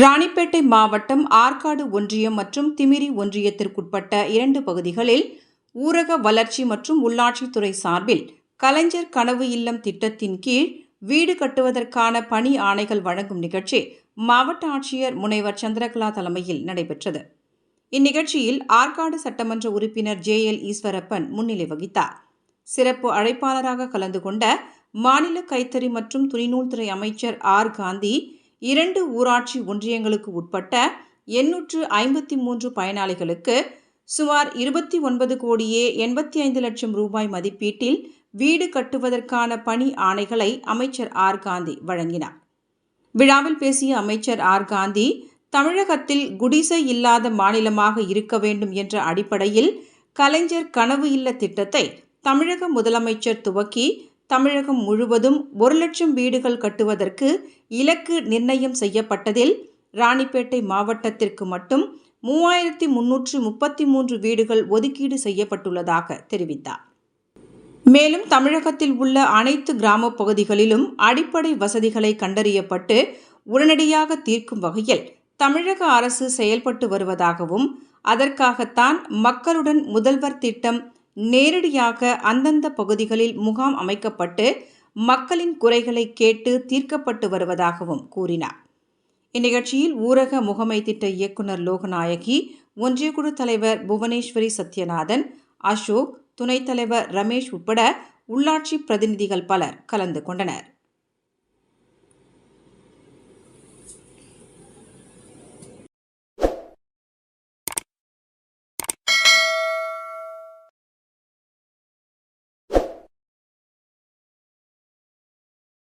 ராணிப்பேட்டை மாவட்டம் ஆற்காடு ஒன்றியம் மற்றும் திமிரி ஒன்றியத்திற்குட்பட்ட இரண்டு பகுதிகளில் ஊரக வளர்ச்சி மற்றும் உள்ளாட்சித்துறை சார்பில் கலைஞர் கனவு இல்லம் திட்டத்தின் கீழ் வீடு கட்டுவதற்கான பணி ஆணைகள் வழங்கும் நிகழ்ச்சி மாவட்ட ஆட்சியர் முனைவர் சந்திரகலா தலைமையில் நடைபெற்றது. இந்நிகழ்ச்சியில் ஆற்காடு சட்டமன்ற உறுப்பினர் ஜே எல் ஈஸ்வரப்பன் முன்னிலை வகித்தார். சிறப்பு அழைப்பாளராக கலந்து கொண்ட மாநில கைத்தறி மற்றும் துணிநூல்துறை அமைச்சர் ஆர் காந்தி இரண்டு ஊராட்சி ஒன்றியங்களுக்கு உட்பட்ட எண்ணூற்று ஐம்பத்தி மூன்று பயனாளிகளுக்கு சுமார் இருபத்தி ஒன்பது கோடியே எண்பத்தி ஐந்து லட்சம் ரூபாய் மதிப்பீட்டில் வீடு கட்டுவதற்கான பணி ஆணைகளை அமைச்சர் ஆர் காந்தி வழங்கினார். விழாவில் பேசிய அமைச்சர் ஆர் காந்தி தமிழகத்தில் குடிசை இல்லாத மாநிலமாக இருக்க வேண்டும் என்ற அடிப்படையில் கலைஞர் கனவு இல்ல திட்டத்தை தமிழக முதலமைச்சர் துவக்கி தமிழகம் முழுவதும் ஒரு லட்சம் வீடுகள் கட்டுவதற்கு இலக்கு நிர்ணயம் செய்யப்பட்டதில் ராணிப்பேட்டை மாவட்டத்திற்கு மட்டும் மூவாயிரத்தி முன்னூற்று முப்பத்தி மூன்று வீடுகள் ஒதுக்கீடு செய்யப்பட்டுள்ளதாக தெரிவித்தார். மேலும் தமிழகத்தில் உள்ள அனைத்து கிராமப் பகுதிகளிலும் அடிப்படை வசதிகளை கண்டறியப்பட்டு உடனடியாக தீர்க்கும் வகையில் தமிழக அரசு செயல்பட்டு வருவதாகவும் அதற்காகத்தான் மக்களுடன் முதல்வர் திட்டம் நேரடியாக அந்தந்த பகுதிகளில் முகாம் அமைக்கப்பட்டு மக்களின் குறைகளை கேட்டு தீர்க்கப்பட்டு வருவதாகவும் கூறினார். இந்நிகழ்ச்சியில் ஊரக முகமை திட்ட இயக்குநர் லோகநாயகி ஒன்றியக்குழு தலைவர் புவனேஸ்வரி சத்யநாதன் அசோக் துணைத் தலைவர் ரமேஷ் உட்பட உள்ளாட்சி பிரதிநிதிகள் பலர் கலந்து கொண்டனர்.